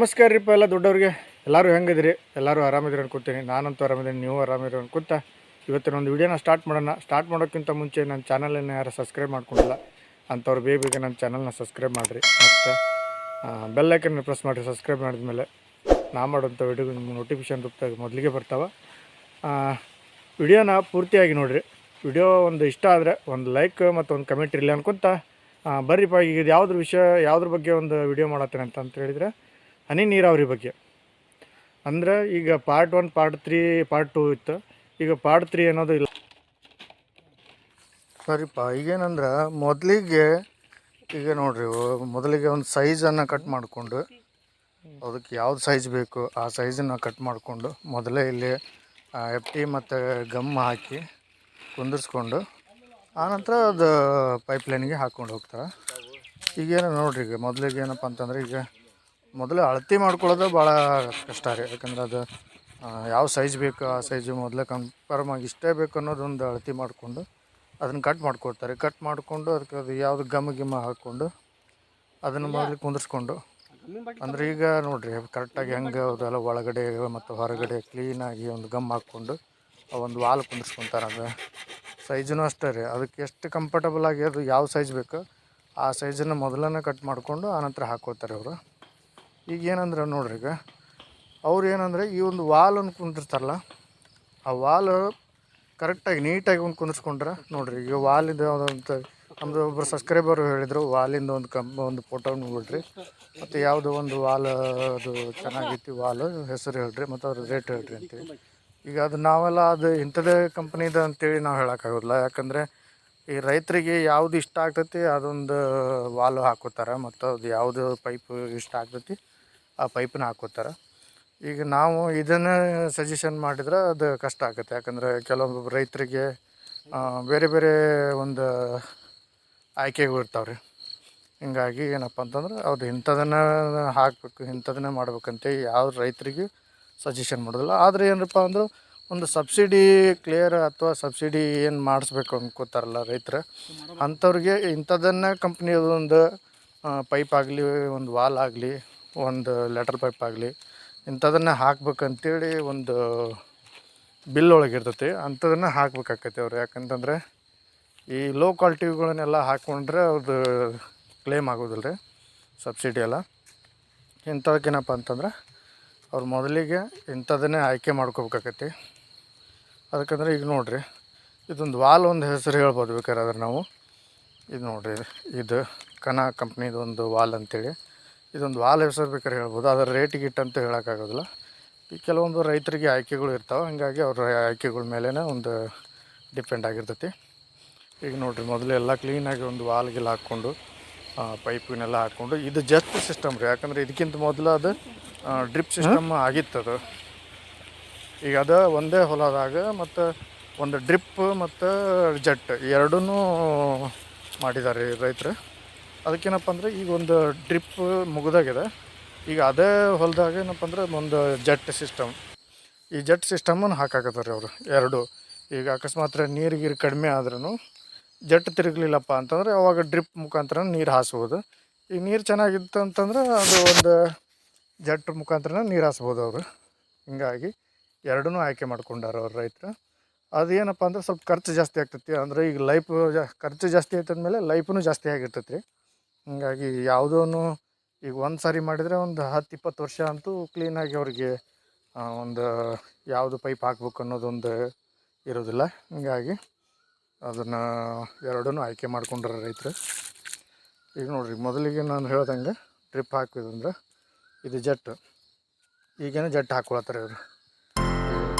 ನಮಸ್ಕಾರ ರೀಪ್ಪ ಎಲ್ಲ ದೊಡ್ಡವ್ರಿಗೆ. ಎಲ್ಲರೂ ಹೆಂಗಿದ್ರಿ? ಎಲ್ಲರೂ ಆರಾಮಿದ್ರಿ ಅನ್ಕೋತೀನಿ. ನಾನಂತೂ ಆರಾಮಿದ್ದೀನಿ, ನೀವು ಆರಾಮಿದ್ರಿ ಅನ್ಕೋತ. ಇವತ್ತಿನ ಒಂದು ವಿಡಿಯೋನ ಸ್ಟಾರ್ಟ್ ಮಾಡೋಣ. ಸ್ಟಾರ್ಟ್ ಮಾಡೋಕ್ಕಿಂತ ಮುಂಚೆ ನನ್ನ ಚಾನಲನ್ನು ಯಾರು ಸಬ್ಸ್ಕ್ರೈಬ್ ಮಾಡ್ಕೊಂಡಿಲ್ಲ, ಅಂಥವ್ರು ಬೇಗ ಬೇಗ ನನ್ನ ಚಾನಲ್ನ ಸಬ್ಸ್ಕ್ರೈಬ್ ಮಾಡಿರಿ. ಮತ್ತು ಬೆಲ್ಲೈಕನ್ನ ಪ್ರೆಸ್ ಮಾಡಿರಿ ಸಬ್ಸ್ಕ್ರೈಬ್ ಮಾಡಿದ್ಮೇಲೆ ನಾ ಮಾಡೋಂಥ ವಿಡಿಯೋ ನಿಮ್ಮ ನೋಟಿಫಿಕೇಶನ್ ರೂಪದಾಗ ಮೊದಲಿಗೆ ಬರ್ತಾವೆ. ವಿಡಿಯೋನ ಪೂರ್ತಿಯಾಗಿ ನೋಡಿರಿ. ವಿಡಿಯೋ ಒಂದು ಇಷ್ಟ ಆದರೆ ಒಂದು ಲೈಕ್ ಮತ್ತು ಒಂದು ಕಮೆಂಟ್ ಇರಲಿ ಅನ್ಕೊಂತ. ಬರ್ರಿಪ್ಪ ಈಗ ಇದು ಯಾವ್ದ್ರ ವಿಷಯ, ಯಾವುದ್ರ ಬಗ್ಗೆ ಒಂದು ವಿಡಿಯೋ ಮಾಡತ್ತೇನೆ ಅಂತ ಅಂತ ಹೇಳಿದರೆ ಹನಿ ನೀರಾವರಿ ಬಗ್ಗೆ. ಅಂದ್ರೆ ಈಗ part one part three part two ಇತ್ತು. ಈಗ ಪಾರ್ಟ್ ತ್ರೀ ಅನ್ನೋದು ಇಲ್ಲ. ಸರಿಪ್ಪ ಈಗೇನಂದ್ರೆ ಮೊದಲಿಗೆ, ಈಗ ನೋಡಿರಿ ಮೊದಲಿಗೆ ಒಂದು ಸೈಜನ್ನು ಕಟ್ ಮಾಡಿಕೊಂಡು, ಅದಕ್ಕೆ ಯಾವ್ದು ಸೈಜ್ ಬೇಕು, ಆ ಸೈಜನ್ನು ಕಟ್ ಮಾಡಿಕೊಂಡು ಮೊದಲೇ ಇಲ್ಲಿ ಎಫ್ ಟಿ ಮತ್ತು ಗಮ್ ಹಾಕಿ ಕುಂದಿರ್ಸ್ಕೊಂಡು ಆನಂತರ ಅದು ಪೈಪ್ಲೈನಿಗೆ ಹಾಕ್ಕೊಂಡು ಹೋಗ್ತಾರೆ. ಈಗೇನು ನೋಡ್ರಿ ಈಗ ಮೊದಲಿಗೆ ಏನಪ್ಪ ಅಂತಂದ್ರೆ ಈಗ ಮೊದಲು ಅಳತೆ ಮಾಡ್ಕೊಳ್ಳೋದು ಭಾಳ ಕಷ್ಟ ರೀ. ಯಾಕಂದ್ರೆ ಅದು ಯಾವ ಸೈಜ್ ಬೇಕು ಆ ಸೈಜು ಮೊದಲೇ ಕನ್ಫರ್ಮ್ ಆಗಿ ಇಷ್ಟೇ ಬೇಕು ಅನ್ನೋದೊಂದು ಅಳತೆ ಮಾಡಿಕೊಂಡು ಅದನ್ನು ಕಟ್ ಮಾಡ್ಕೊಡ್ತಾರೆ. ಕಟ್ ಮಾಡಿಕೊಂಡು ಅದಕ್ಕೆ ಅದು ಯಾವುದು ಗಮ್ ಗಿಮ್ಮ ಹಾಕ್ಕೊಂಡು ಅದನ್ನು ಮೊದಲು ಕುಂದಿರ್ಸ್ಕೊಂಡು ಅಂದ್ರೆ ಈಗ ನೋಡಿರಿ ಕರೆಕ್ಟಾಗಿ ಹೆಂಗೆ ಅದೆಲ್ಲ ಒಳಗಡೆ ಮತ್ತು ಹೊರಗಡೆ ಕ್ಲೀನಾಗಿ ಒಂದು ಗಮ್ ಹಾಕ್ಕೊಂಡು ಆ ಒಂದು ವಾಲ್ ಕುಂದಿಸ್ಕೊತಾರೆ ಅದು ಸೈಜನು ಅಷ್ಟೇ ರೀ. ಅದಕ್ಕೆ ಎಷ್ಟು ಕಂಫರ್ಟಬಲ್ ಆಗಿ ಅದು ಯಾವ ಸೈಜ್ ಬೇಕು ಆ ಸೈಜನ್ನು ಮೊದಲನೇ ಕಟ್ ಮಾಡಿಕೊಂಡು ಆನಂತರ ಹಾಕೋತಾರೆ ಅವರು. ಈಗ ಏನಂದ್ರೆ ನೋಡ್ರಿ ಈಗ, ಅವ್ರು ಏನಂದರೆ ಈ ಒಂದು ವಾಲ್ ಅನ್ನು ಕುಂದಿರ್ತಾರಲ್ಲ, ಆ ವಾಲ್ ಕರೆಕ್ಟಾಗಿ ನೀಟಾಗಿ ಒಂದು ಕುಂದಿರ್ಸ್ಕೊಂಡ್ರೆ ನೋಡ್ರಿ, ಈಗ ವಾಲಿಂದ ಯಾವುದಂತ ನಮ್ಮದು ಒಬ್ಬರು ಸಬ್ಸ್ಕ್ರೈಬರ್ ಹೇಳಿದರು, ವಾಲಿಂದ ಒಂದು ಕಮ್ ಒಂದು ಫೋಟೋ ನೋಡ್ರಿ, ಮತ್ತು ಯಾವುದೋ ಒಂದು ವಾಲ್ ಅದು ಚೆನ್ನಾಗಿತ್ತು ವಾಲ್, ಹೆಸರು ಹೇಳ್ರಿ, ಮತ್ತು ಅದ್ರ ರೇಟ್ ಹೇಳ್ರಿ ಅಂತೇಳಿ. ಈಗ ಅದು ನಾವೆಲ್ಲ ಅದು ಇಂಥದ್ದೇ ಕಂಪ್ನಿದ ಅಂತೇಳಿ ನಾವು ಹೇಳೋಕ್ಕಾಗೋದಿಲ್ಲ, ಯಾಕಂದರೆ ಈ ರೈತರಿಗೆ ಯಾವುದು ಇಷ್ಟ ಆಗ್ತೈತಿ ಅದೊಂದು ವಾಲು ಹಾಕೋತಾರೆ, ಮತ್ತು ಅದು ಯಾವುದು ಪೈಪ್ ಇಷ್ಟ ಆಗ್ತೈತಿ ಆ ಪೈಪನ್ನ ಹಾಕೋತಾರೆ. ಈಗ ನಾವು ಇದನ್ನು ಸಜೆಷನ್ ಮಾಡಿದ್ರೆ ಅದು ಕಷ್ಟ ಆಗುತ್ತೆ. ಯಾಕಂದರೆ ಕೆಲವೊಬ್ಬ ರೈತರಿಗೆ ಬೇರೆ ಬೇರೆ ಒಂದು ಆಯ್ಕೆಗಳು ಇರ್ತಾವೆ ರೀ ಹಿಂಗಾಗಿ ಏನಪ್ಪ ಅಂತಂದ್ರೆ ಅದು ಇಂಥದನ್ನು ಹಾಕಬೇಕು, ಇಂಥದನ್ನೇ ಮಾಡ್ಬೇಕಂತ ಯಾವ ರೈತರಿಗೆ ಸಜೆಷನ್ ಮಾಡೋದಿಲ್ಲ. ಆದರೆ ಏನಪ್ಪ ಅಂದ್ರೆ ಒಂದು ಸಬ್ಸಿಡಿ ಕ್ಲಿಯರ್ ಅಥವಾ ಸಬ್ಸಿಡಿ ಏನು ಮಾಡಿಸ್ಬೇಕು ಅನ್ಕೋತಾರಲ್ಲ ರೈತರು, ಅಂಥವ್ರಿಗೆ ಇಂಥದನ್ನು ಕಂಪ್ನಿಯದೊಂದು ಪೈಪ್ ಆಗಲಿ, ಒಂದು ವಾಲ್ ಆಗಲಿ ಒಂದು ಲೆಟರ್ ಪೈಪ್ ಆಗಲಿ, ಇಂಥದನ್ನು ಹಾಕ್ಬೇಕಂತೇಳಿ ಒಂದು ಬಿಲ್ ಒಳಗೆ ಇರ್ತೈತಿ ಅಂಥದನ್ನು ಹಾಕ್ಬೇಕಾಕೈತಿ ಅವ್ರು. ಯಾಕಂತಂದರೆ ಈ ಲೋ ಕ್ವಾಲಿಟಿಗಳನ್ನೆಲ್ಲ ಹಾಕ್ಕೊಂಡ್ರೆ ಅವ್ರದ್ದು ಕ್ಲೇಮ್ ಆಗೋದಿಲ್ಲ ರೀ ಸಬ್ಸಿಡಿ ಎಲ್ಲ. ಇಂಥದಕ್ಕೇನಪ್ಪ ಅಂತಂದ್ರೆ ಅವ್ರು ಮೊದಲಿಗೆ ಇಂಥದನ್ನೇ ಆಯ್ಕೆ ಮಾಡ್ಕೋಬೇಕಾಕೈತಿ. ಅದಕ್ಕಂದ್ರೆ ಈಗ ನೋಡಿರಿ, ಇದೊಂದು ವಾಲ್ ಒಂದು ಹೆಸರು ಹೇಳ್ಬೋದು ಬೇಕಾದ್ರೆ ನಾವು. ಇದು ನೋಡಿರಿ, ಇದು ಕನಾ ಕಂಪ್ನಿದು ಒಂದು ವಾಲ್ ಅಂತೇಳಿ. ಇದೊಂದು ವಾಲ್ ಹೆಸರು ಬೇಕಾದ್ರೆ ಹೇಳ್ಬೋದು. ಅದರ ರೇಟಿಗೆ ಇಟ್ಟಂತ ಹೇಳೋಕ್ಕಾಗೋದಿಲ್ಲ. ಈ ಕೆಲವೊಂದು ರೈತರಿಗೆ ಆಯ್ಕೆಗಳು ಇರ್ತಾವೆ. ಹಾಗಾಗಿ ಅವ್ರ ಆಯ್ಕೆಗಳ ಮೇಲೇ ಒಂದು ಡಿಪೆಂಡ್ ಆಗಿರ್ತೈತಿ. ಈಗ ನೋಡಿರಿ, ಮೊದಲು ಎಲ್ಲ ಕ್ಲೀನಾಗಿ ಒಂದು ವಾಲ್ಗೆಲ್ಲ ಹಾಕ್ಕೊಂಡು ಪೈಪಿನೆಲ್ಲ ಹಾಕ್ಕೊಂಡು, ಇದು ಜಸ್ಟ್ ಸಿಸ್ಟಮ್ ರೀ. ಯಾಕಂದ್ರೆ ಇದಕ್ಕಿಂತ ಮೊದಲು ಅದು ಡ್ರಿಪ್ ಸಿಸ್ಟಮ್ ಆಗಿತ್ತದು ಈಗ ಅದು ಒಂದೇ ಹೊಲದಾಗ ಮತ್ತು ಒಂದು ಡ್ರಿಪ್ ಮತ್ತು ಜಟ್ ಎರಡೂ ಮಾಡಿದ್ದಾರೆ ರೈತರು. ಅದಕ್ಕೇನಪ್ಪ ಅಂದರೆ ಈಗ ಒಂದು ಡ್ರಿಪ್ ಮುಗಿದಾಗಿದೆ. ಈಗ ಅದೇ ಹೊಲದಾಗ ಏನಪ್ಪ ಅಂದರೆ ಒಂದು ಜಟ್ ಸಿಸ್ಟಮ್. ಈ ಜಟ್ ಸಿಸ್ಟಮನ್ನು ಹಾಕಾಕತ್ತಾರೆ ಅವರು ಎರಡು. ಈಗ ಅಕಸ್ಮಾತ್ ನೀರು ಕಡಿಮೆ ಆದ್ರೂ ಜಟ್ ತಿರುಗಲಿಲ್ಲಪ್ಪ ಅಂತಂದ್ರೆ ಅವಾಗ ಡ್ರಿಪ್ ಮುಖಾಂತರ ನೀರು ಹಾಸ್ಬೋದು. ಈಗ ನೀರು ಚೆನ್ನಾಗಿತ್ತು ಅಂತಂದ್ರೆ ಅದು ಒಂದು ಜಟ್ ಮುಖಾಂತರ ನೀರು ಹಾಸ್ಬೋದು ಅವರು. ಹೀಗಾಗಿ ಎರಡೂ ಆಯ್ಕೆ ಮಾಡ್ಕೊಂಡಾರ ಅವ್ರ ರೈತರು. ಅದು ಏನಪ್ಪ ಅಂದ್ರೆ ಸ್ವಲ್ಪ ಖರ್ಚು ಜಾಸ್ತಿ ಆಗ್ತೈತಿ. ಅಂದ್ರೆ ಈಗ ಲೈಫ್ ಜಾ, ಖರ್ಚು ಜಾಸ್ತಿ ಆಯ್ತಂದಮೇಲೆ ಲೈಫ್ನೂ ಜಾಸ್ತಿ ಆಗಿರ್ತೈತಿ ಹಿಂಗಾಗಿ ಯಾವುದೂ ಈಗ ಒಂದು ಸಾರಿ ಮಾಡಿದರೆ ಒಂದು ಹತ್ತು ಇಪ್ಪತ್ತು ವರ್ಷ ಅಂತೂ ಕ್ಲೀನಾಗಿ ಅವ್ರಿಗೆ ಒಂದು ಯಾವುದು ಪೈಪ್ ಹಾಕ್ಬೇಕು ಅನ್ನೋದೊಂದು ಇರೋದಿಲ್ಲ. ಹೀಗಾಗಿ ಅದನ್ನು ಎರಡೂ ಆಯ್ಕೆ ಮಾಡ್ಕೊಂಡ್ರ ರೈತರು. ಈಗ ನೋಡಿರಿ, ಮೊದಲಿಗೆ ನಾನು ಹೇಳ್ದಂಗೆ ಡ್ರಿಪ್ ಹಾಕಿದಂದ್ರೆ ಇದು ಜಟ್. ಈಗೇನು ಜಟ್ ಹಾಕ್ಕೊಳತ್ತಾರೆ ಇವರು.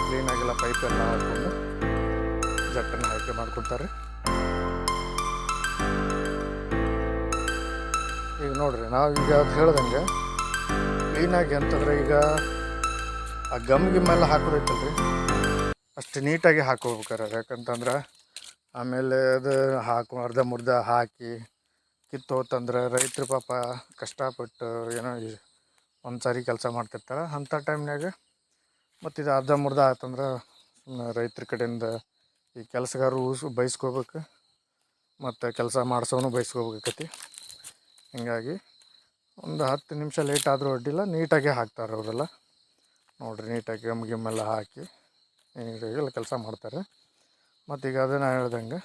ಕ್ಲೀನಾಗೆಲ್ಲ ಎಲ್ಲ ಹಾಕ್ಕೊಂಡು ಜಟ್ಟನ್ನು ಆಯ್ಕೆ ಮಾಡ್ಕೊತಾರೆ ಈಗ ನೋಡ್ರಿ, ನಾವು ಈಗ ಅದು ಹೇಳ್ದಂಗೆ ಕ್ಲೀನಾಗಿ ಅಂತಂದ್ರೆ ಈಗ ಆ ಗಮ್ ಗಿಮ್ಮೆಲ್ಲ ಹಾಕೋದೈತಲ್ರಿ ಅಷ್ಟು ನೀಟಾಗಿ ಹಾಕೋಬೇಕಾರೆ ಯಾಕಂತಂದ್ರೆ ಆಮೇಲೆ ಅದು ಹಾಕು, ಅರ್ಧ ಮುರ್ಧ ಹಾಕಿ ಕಿತ್ತು ಹೋತಂದ್ರೆ ರೈತರು ಪಾಪ ಕಷ್ಟಪಟ್ಟು ಏನೋ ಒಂದು ಸಾರಿ ಕೆಲಸ ಮಾಡ್ತಿರ್ತಾರೆ. ಅಂಥ ಟೈಮ್ನಾಗ ಮತ್ತು ಇದು ಅರ್ಧ ಮುರ್ಧ ಆಯ್ತಂದ್ರೆ ರೈತ್ರ ಕಡೆಯಿಂದ ಈ ಕೆಲಸಗಾರರು ಬಯಸ್ಕೋಬೇಕು ಮತ್ತು ಕೆಲಸ ಮಾಡಿಸೋನು ಬೈಸ್ಕೋಬೇಕಾಕತಿ. ಹಿಂಗಾಗಿ ಒಂದು ಹತ್ತು ನಿಮಿಷ ಲೇಟ್ ಆದರೂ ಅಡ್ಡಿಲ್ಲ ನೀಟಾಗಿ ಹಾಕ್ತಾರೆ ಅವರೆಲ್ಲ. ನೋಡಿರಿ, ನೀಟಾಗಿ ಗಮ್ ಗಿಮ್ಮೆಲ್ಲ ಹಾಕಿ ನೀಟಾಗೆಲ್ಲ ಕೆಲಸ ಮಾಡ್ತಾರೆ. ಮತ್ತು ಈಗ ಅದನ್ನು ಹೇಳ್ದಂಗೆ,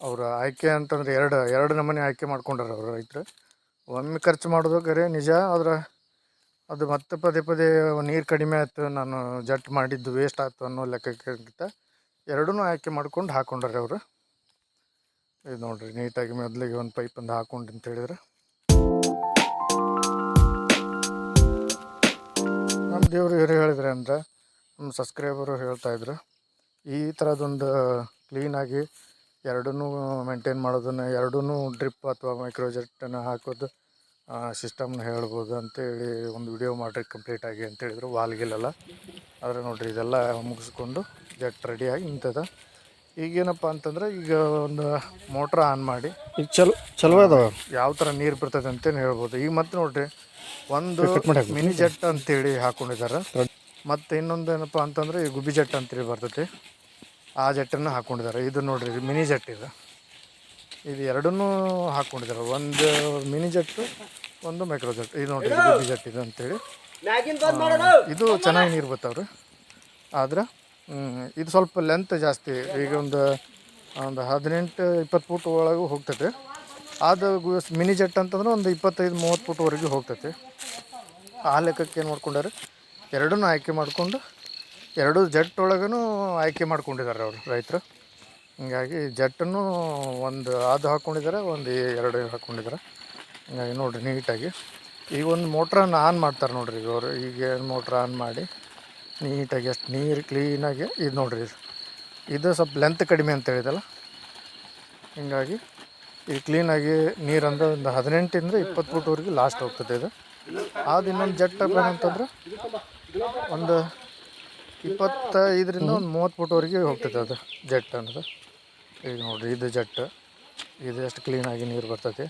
ಅವರ ಆಯ್ಕೆ ಅಂತಂದ್ರೆ ಎರಡು ಎರಡು ನಮೂನೆ ಆಯ್ಕೆ ಮಾಡ್ಕೊಂಡ್ರೆ ಅವರು ರೈತರು. ಒಮ್ಮೆ ಖರ್ಚು ಮಾಡೋದು ಕರೆ ನಿಜ, ಆದ್ರೆ ಅದು ಮತ್ತೆ ಪದೇ ಪದೇ ನೀರು ಕಡಿಮೆ ಆಯಿತು, ನಾನು ಜಟ್ ಮಾಡಿದ್ದು ವೇಸ್ಟ್ ಆಯ್ತು ಅನ್ನೋ ಲೆಕ್ಕಕ್ಕಿಂತ ಎರಡೂ ಆಯ್ಕೆ ಮಾಡ್ಕೊಂಡು ಹಾಕೊಂಡ್ರೆ ಅವರು. ಇದು ನೋಡ್ರಿ, ನೀಟಾಗಿ ಮೊದಲಿಗೆ ಒಂದು ಪೈಪ್ ಒಂದು ಹಾಕೊಂಡು ಅಂತ ಹೇಳಿದ್ರೆ. ನಮ್ಮ ದೇವರು ಇವರು ಹೇಳಿದ್ರೆ ಅಂದ್ರೆ ನಮ್ಮ ಸಬ್ಸ್ಕ್ರೈಬರು ಹೇಳ್ತಾ ಇದ್ರು, ಈ ಥರದೊಂದು ಕ್ಲೀನಾಗಿ ಎರಡೂ ಮೇಂಟೈನ್ ಮಾಡೋದನ್ನು ಎರಡೂ ಡ್ರಿಪ್ ಅಥವಾ ಮೈಕ್ರೋಜೆಟ್ಟನ್ನು ಹಾಕೋದು ಸಿಸ್ಟಮ್ನ ಹೇಳ್ಬೋದು ಅಂತೇಳಿ ಒಂದು ವಿಡಿಯೋ ಮಾಡಿರಿ ಕಂಪ್ಲೀಟಾಗಿ ಅಂತ ಹೇಳಿದ್ರು ವಾಲ್ಗಿಲೆಲ್ಲ ಆದರೆ ನೋಡಿರಿ, ಇದೆಲ್ಲ ಮುಗಿಸ್ಕೊಂಡು ಜಟ್ ರೆಡಿಯಾಗಿ ನಿಂತದ ಈಗೇನಪ್ಪ ಅಂತಂದ್ರೆ ಈಗ ಒಂದು ಮೋಟ್ರ್ ಆನ್ ಮಾಡಿ ಈಗ ಚಲೋ ಚಲೋ ಅದಾವ? ಯಾವ ಥರ ನೀರು ಬರ್ತದೆ ಅಂತೇನು ಹೇಳ್ಬೋದು. ಈಗ ಮತ್ತೆ ನೋಡ್ರಿ ಒಂದು ಮಿನಿ ಜೆಟ್ ಅಂತೇಳಿ ಹಾಕೊಂಡಿದ್ದಾರೆ. ಮತ್ತು ಇನ್ನೊಂದು ಏನಪ್ಪ ಅಂತಂದ್ರೆ ಈ ಗುಬ್ಬಿ ಜೆಟ್ ಅಂತೇಳಿ ಬರ್ತೈತಿ. ಆ ಜೆಟ್ಟನ್ನು ಹಾಕೊಂಡಿದ್ದಾರೆ. ಇದು ನೋಡ್ರಿ ಇದು ಮಿನಿ ಜೆಟ್ ಇದು. ಇದು ಎರಡನ್ನೂ ಹಾಕೊಂಡಿದ್ದಾರೆ. ಒಂದು ಮಿನಿ ಜೆಟ್ಟು ಒಂದು ಮೈಕ್ರೋ ಜೆಟ್. ಇದು ನೋಡ್ರಿ ಇದು ಗುಬ್ಬಿ ಜೆಟ್ ಇದು ಅಂತೇಳಿ. ಇದು ಚೆನ್ನಾಗಿ ನೀರು ಬರ್ತಾವ್ರಿ ಆದ್ರೆ ಇದು ಸ್ವಲ್ಪ ಲೆಂತ್ ಜಾಸ್ತಿ. ಈಗ ಒಂದು ಒಂದು ಹದಿನೆಂಟು, ಇಪ್ಪತ್ತು ಫೂಟ್ ಒಳಗೂ ಹೋಗ್ತೈತೆ ಅದು ಮಿನಿ ಜೆಟ್ ಅಂತಂದ್ರೆ ಒಂದು ಇಪ್ಪತ್ತೈದು, ಮೂವತ್ತು ಫುಟ್ವರೆಗೂ ಹೋಗ್ತೈತೆ ಆ ಲೆಕ್ಕಕ್ಕೆ ಏನು ಮಾಡ್ಕೊಂಡಾರೆ? ಎರಡನ್ನು ಆಯ್ಕೆ ಮಾಡಿಕೊಂಡು, ಎರಡು ಜೆಟ್ ಒಳಗೂ ಆಯ್ಕೆ ಮಾಡ್ಕೊಂಡಿದ್ದಾರೆ ಅವರು, ರೈತರು. ಹೀಗಾಗಿ ಜೆಟ್ಟನ್ನು ಒಂದು ಅದು ಹಾಕ್ಕೊಂಡಿದ್ದಾರೆ ಒಂದು ಎರಡು ಹಾಕ್ಕೊಂಡಿದ್ದಾರೆ ಹೀಗಾಗಿ ನೋಡಿರಿ ನೀಟಾಗಿ. ಈಗ ಒಂದು ಮೋಟ್ರನ್ನು ಆನ್ ಮಾಡ್ತಾರೆ ನೋಡಿರಿ ಈಗ ಅವರು. ಈಗ ಮೋಟ್ರ್ ಆನ್ ಮಾಡಿ ನೀಟಾಗಿ ಎಷ್ಟು ನೀರು ಕ್ಲೀನಾಗಿ ಇದು ನೋಡಿರಿ ಇದು. ಇದು ಸ್ವಲ್ಪ ಲೆಂತ್ ಕಡಿಮೆ ಅಂತ ಹೇಳಿದಲ್ಲ? ಹಿಂಗಾಗಿ ಇದು ಕ್ಲೀನಾಗಿ ನೀರಂದ್ರೆ ಒಂದು ಹದಿನೆಂಟಿಂದ ಇಪ್ಪತ್ತು ಫುಟ್ವರೆಗೆ ಲಾಸ್ಟ್ ಹೋಗ್ತದೆ ಇದು. ಅದು ಇನ್ನೊಂದು ಜೆಟ್ ಏನಂತಂದ್ರೆ ಒಂದು ಇಪ್ಪತ್ತೈದರಿಂದ ಒಂದು ಮೂವತ್ತು ಫುಟ್ವರೆಗೆ ಹೋಗ್ತದೆ ಅದು ಜೆಟ್ ಅನ್ನೋದು. ಈಗ ನೋಡಿರಿ, ಇದು ಜೆಟ್. ಇದು ಎಷ್ಟು ಕ್ಲೀನಾಗಿ ನೀರು ಬರ್ತೈತಿ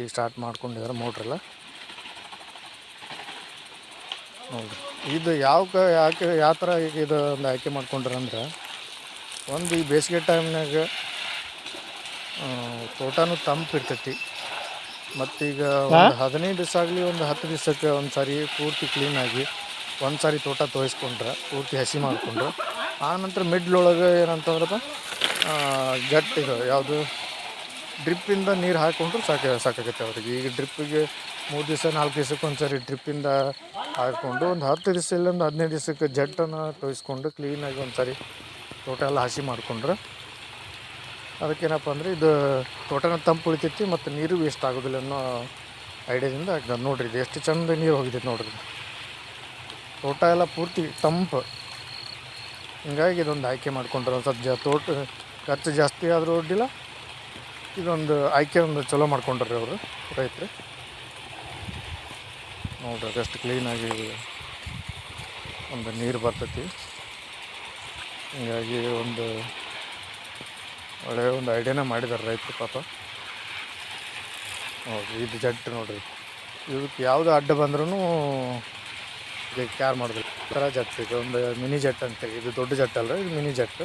ಈಗ ಸ್ಟಾರ್ಟ್ ಮಾಡ್ಕೊಂಡಿದ್ದಾರೆ ಮೋಟ್ರೆಲ್ಲ ನೋಡಿರಿ ಇದು ಯಾವ ಕ ಯಾಕೆ ಯಾವ ಥರ ಈಗ ಇದು ಒಂದು ಆಯ್ಕೆ ಮಾಡ್ಕೊಂಡ್ರಂದ್ರೆ ಒಂದು ಈ ಬೇಸಿಗೆ ಟೈಮ್ನಾಗ ತೋಟನೂ ತಂಪು ಇರ್ತೈತಿ. ಮತ್ತೀಗ ಒಂದು ಹದಿನೈದು ದಿವಸ ಆಗಲಿ ಒಂದು ಹತ್ತು ದಿವಸಕ್ಕೆ ಒಂದು ಸಾರಿ ಪೂರ್ತಿ ಕ್ಲೀನಾಗಿ ಒಂದು ಸಾರಿ ತೋಟ ತೋಯಿಸ್ಕೊಂಡ್ರೆ ಪೂರ್ತಿ ಹಸಿ ಮಾಡಿಕೊಂಡು ಆನಂತರ ಮಿಡ್ಲೊಳಗೆ ಏನಂತಂದ್ರಪ್ಪ ಇದು ಯಾವುದು? ಡ್ರಿಪ್ಪಿಂದ ನೀರು ಹಾಕೊಂಡ್ರೆ ಸಾಕು, ಸಾಕಾಗುತ್ತೆ ಅವ್ರಿಗೆ. ಈಗ ಡ್ರಿಪ್ಪಿಗೆ ಮೂರು ದಿವಸ, ನಾಲ್ಕು ದಿವಸಕ್ಕೆ ಒಂದು ಸಾರಿ ಡ್ರಿಪ್ಪಿಂದ ಹಾಕ್ಕೊಂಡು ಒಂದು ಹತ್ತು ದಿವಸ ಇಲ್ಲ ಒಂದು ಹದಿನೈದು ದಿವಸಕ್ಕೆ ಜಟ್ಟನ್ನು ತೋಯಿಸ್ಕೊಂಡು ಕ್ಲೀನಾಗಿ ಒಂದು ಸಾರಿ ತೋಟ ಎಲ್ಲ ಹಸಿ ಮಾಡಿಕೊಂಡ್ರೆ. ಅದಕ್ಕೇನಪ್ಪ ಅಂದರೆ ಇದು ತೋಟನ ತಂಪು ಉಳಿತೈತಿ ಮತ್ತು ನೀರು ವೇಸ್ಟ್ ಆಗೋದಿಲ್ಲ ಅನ್ನೋ ಐಡಿಯಾದಿಂದ ಆಗ್ತದೆ ನೋಡ್ರಿ ಇದು ಎಷ್ಟು ಚಂದ ನೀರು ಹೋಗಿದೆ ನೋಡ್ರಿ. ತೋಟ ಎಲ್ಲ ಪೂರ್ತಿ ತಂಪು. ಹಿಂಗಾಗಿ ಇದೊಂದು ಆಯ್ಕೆ ಮಾಡಿಕೊಂಡ್ರೆ ಒಂದು ಸ್ವಲ್ಪ ಜ ತೋಟ ಖರ್ಚು ಜಾಸ್ತಿ ಆದರೂ ಅಡ್ಡಿಲ್ಲ ಇದೊಂದು ಆಯ್ಕೆ ಒಂದು ಚಲೋ ಮಾಡ್ಕೊಂಡ್ರಿ ಅವರು, ರೈತರು. ನೋಡ್ರಿ ಅದಷ್ಟು ಕ್ಲೀನಾಗಿ ಒಂದು ನೀರು ಬರ್ತೈತಿ. ಹೀಗಾಗಿ ಒಂದು ಒಳ್ಳೆಯ ಒಂದು ಐಡಿಯಾನ ಮಾಡಿದ್ದಾರೆ ರೈತರು ಪಾಪ. ನೋಡಿರಿ ಇದು ಜಟ್ ನೋಡಿರಿ. ಇದಕ್ಕೆ ಯಾವುದು ಅಡ್ಡ ಬಂದ್ರೂ ಇದಕ್ಕೆ ಕ್ಯಾರ್ ಮಾಡಿದ್ರು ಥರ ಜಟ್ ಇದು. ಒಂದು ಮಿನಿ ಜಟ್ ಅಂತೇಳಿ ಇದು ದೊಡ್ಡ ಜಟ್ ಅಲ್ಲ ಇದು ಮಿನಿ ಜಟ್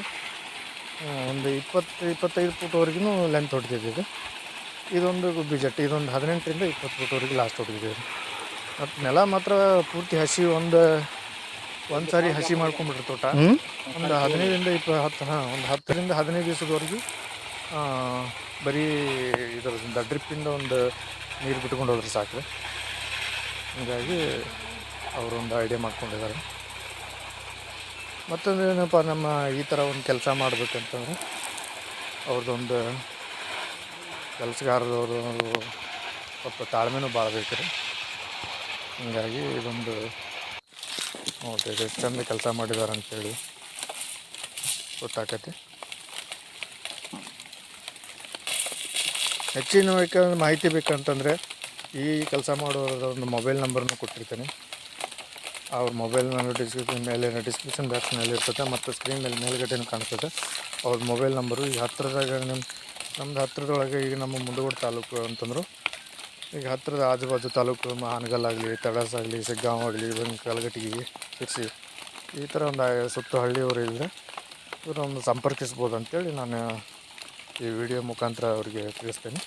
ಒಂದು ಇಪ್ಪತ್ತು ಇಪ್ಪತ್ತೈದು ಫೂಟ್ವರೆಗೂ ಲೆಂತ್ ಹೊಡೆದಿದ್ದು ಇದು. ಇದೊಂದು ಗುಬ್ಬಿ ಇದೊಂದು ಹದಿನೆಂಟರಿಂದ ಇಪ್ಪತ್ತು ಫುಟ್ವರೆಗೆ ಲಾಸ್ಟ್ ಹೊಡೆದಿದ್ದೀವಿ ಮತ್ತು ನೆಲ ಮಾತ್ರ ಪೂರ್ತಿ ಹಸಿ ಒಂದು ಒಂದು ಸಾರಿ ಹಸಿ ಮಾಡ್ಕೊಂಬಿಟ್ರೆ ತೋಟ. ಒಂದು ಹದಿನೈದರಿಂದ ಇಪ್ಪ ಹತ್ತು ಹಾಂ ಒಂದು ಹತ್ತರಿಂದ ಹದಿನೈದು ದಿವಸದವರೆಗೂ ಬರೀ ಇದರದಿಂದ ಡ್ರಿಪ್ಪಿಂದ ಒಂದು ನೀರು ಬಿಟ್ಕೊಂಡು ಹೋದ್ರೆ ಸಾಕು. ಹೀಗಾಗಿ ಅವರೊಂದು ಐಡಿಯಾ ಮಾಡ್ಕೊಂಡಿದ್ದಾರೆ. ಮತ್ತೊಂದು ಏನಪ್ಪ, ನಮ್ಮ ಈ ಥರ ಒಂದು ಕೆಲಸ ಮಾಡಬೇಕಂತಂದ್ರೆ, ಅವ್ರದ್ದೊಂದು ಕೆಲಸಗಾರದವರು ಸ್ವಲ್ಪ ತಾಳ್ಮೆನೂ ಭಾಳ ಬೇಕು ರೀ. ಹೀಗಾಗಿ ಇದೊಂದು ನೋಡ್ರಿ, ಇದು ಚಂದ ಕೆಲಸ ಮಾಡಿದ್ದಾರೆ ಅಂತೇಳಿ ಗೊತ್ತಾಕತಿ. ಹೆಚ್ಚಿನ ಮಾಹಿತಿ ಬೇಕಂತಂದರೆ ಈ ಕೆಲಸ ಮಾಡೋರ ಒಂದು ಮೊಬೈಲ್ ನಂಬರ್ನು ಕೊಟ್ಟಿರ್ತೀನಿ. ಅವ್ರ ಮೊಬೈಲ್ ನಾನು ಡಿಸ್ಕ್ರಿಪ್ಷನ್ ಮೇಲೆ ಡಿಸ್ಕ್ರಿಪ್ಷನ್ ಬಾಕ್ಸ್ನಲ್ಲಿ ಇರ್ತದೆ ಮತ್ತು ಸ್ಕ್ರೀನ್ ಮೇಲೆ ಮೇಲ್ಗಡೆನೂ ಕಾಣಿಸ್ತದೆ. ಅವ್ರ ಮೊಬೈಲ್ ನಂಬರು ಈಗ ಹತ್ತಿರದಾಗ ನಿಮ್ಮ ನಮ್ದು ಹತ್ತಿರದೊಳಗೆ ಈಗ ನಮ್ಮ ಮುಂಡಗೋಡು ತಾಲೂಕು ಅಂತಂದರು. ಈಗ ಹತ್ತಿರದ ಆಜುಬಾಜು ತಾಲೂಕು ಮಹಾನಗಲ್ ಆಗಲಿ ತಡಸ್ ಆಗಲಿ ಸಿಗ್ಗಾಂವ್ ಆಗಲಿ ಬಂದು ಕಲಗಟ್ಟಿಗೆ ಶಿರ್ಸಿ ಈ ಥರ ಒಂದು ಸುತ್ತ ಹಳ್ಳಿಯವರು ಇದ್ದರೆ ಇವರೊಂದು ಸಂಪರ್ಕಿಸ್ಬೋದು ಅಂತೇಳಿ ನಾನು ಈ ವಿಡಿಯೋ ಮುಖಾಂತರ ಅವರಿಗೆ ತಿಳಿಸ್ತೇನೆ.